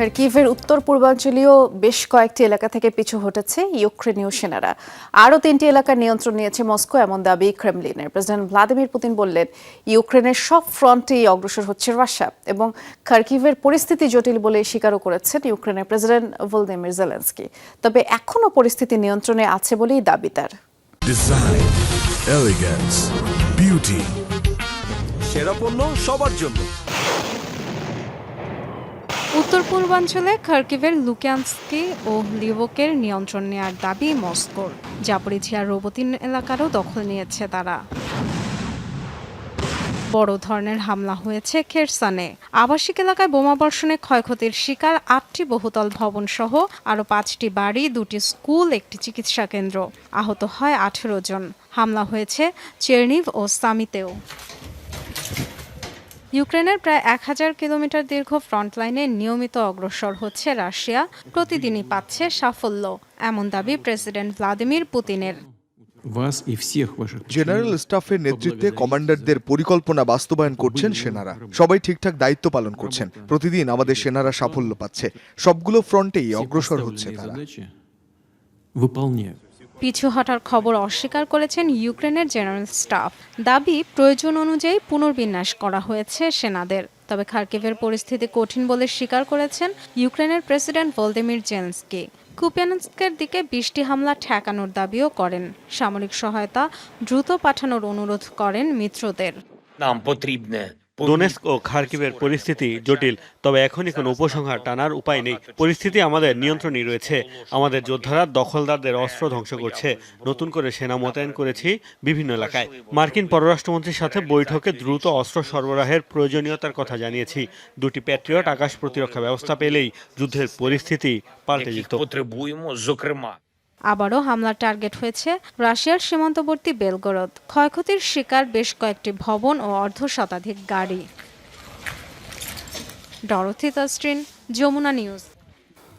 খার্কিভের উত্তর পূর্বাঞ্চলীয় বেশ কয়েকটি এলাকা থেকে পিছু হটেছে ইউক্রেনীয় সেনারা। আরও তিনটি এলাকার নিয়ন্ত্রণ নিয়েছে মস্কো, এমন দাবি ক্রেমলিনের। প্রেসিডেন্ট ভ্লাদিমির পুতিন বললেন, ইউক্রেনের সব ফ্রন্টেই অগ্রসর হচ্ছে রাশিয়া এবং খার্কিভের পরিস্থিতি জটিল বলে স্বীকারও করেছেন ইউক্রেনের প্রেসিডেন্ট ভোলদিমির জেলেন্সকি। তবে এখনও পরিস্থিতি নিয়ন্ত্রণে আছে বলেই দাবি তার. সেরা পণ্য সবার জন্য। উত্তর পূর্বাঞ্চলে খার্কিভের লুকিয়ান্সকি ও লিভোকের নিয়ন্ত্রণ নেয়ার দাবি মস্কোর। জাপরিঝিয়ার রোবতিন এলাকারও দখল নিয়েছে তারা। বড় ধরনের হামলা হয়েছে খেরসানে। আবাসিক এলাকায় বোমাবর্ষণে ক্ষয়ক্ষতির শিকার আটটি বহুতল ভবন সহ আরও পাঁচটি বাড়ি, দুটি স্কুল, একটি চিকিৎসা কেন্দ্র। আহত হয় আঠেরো জন। হামলা হয়েছে চেরনিভ ও সামিতেও। ইউক্রেনের প্রায় এক হাজার কিলোমিটার দীর্ঘ ফ্রন্টলাইনে নিয়মিত অগ্রসর হচ্ছে রাশিয়া। প্রতিদিনই পাচ্ছে সাফল্য এমন দাবি প্রেসিডেন্ট ভ্লাদিমির পুতিনের। জেনারেল স্টাফের নেতৃত্বে কমান্ডারদের পরিকল্পনা বাস্তবায়ন করছেন সেনারা। সবাই ঠিকঠাক দায়িত্ব পালন করছেন। প্রতিদিন আমাদের সেনারা সাফল্য পাচ্ছে। সবগুলো ফ্রন্টেই অগ্রসর হচ্ছে তারা। পিছু হটার খবর অস্বীকার করেছেন ইউক্রেনের জেনারেল স্টাফ। দাবি, প্রয়োজন অনুযায়ী পুনর্বিন্যাস করা হয়েছে সেনাদের। তবে খার্কিভের পরিস্থিতি কঠিন বলে স্বীকার করেছেন ইউক্রেনের প্রেসিডেন্ট ভোলদিমির জেলেন্সকি। কুপেনস্কের দিকে বৃষ্টি হামলা ঠেকানোর দাবিও করেন। সামরিক সহায়তা দ্রুত পাঠানোর অনুরোধ করেন মিত্রদের। দোনেস্ক ও খার্কিভের পরিস্থিতি জটিল, তবে এখনই কোনো উপসংহার টানার উপায় নেই। পরিস্থিতি আমাদের নিয়ন্ত্রণই রয়েছে। আমাদের যোদ্ধারা দখলদারদের অস্ত্র ধ্বংস করছে। নতুন করে সেনা মোতায়েন করেছি বিভিন্ন এলাকায়। মার্কিন পররাষ্ট্রমন্ত্রীর সাথে বৈঠকে দ্রুত অস্ত্র সরবরাহের প্রয়োজনীয়তার কথা জানিয়েছি। দুটি প্যাট্রিয়ট আকাশ প্রতিরক্ষা ব্যবস্থা পেলেই যুদ্ধের পরিস্থিতি পাল্টে যেত। আবারও হামলার টার্গেট হয়েছে রাশিয়ার সীমান্তবর্তী বেলগরদ। ক্ষয়ক্ষতির শিকার বেশ কয়েকটি ভবন ও অর্ধ শতাধিক গাড়ি। ডরথি তাস্ট্রিন যমুনা নিউজ।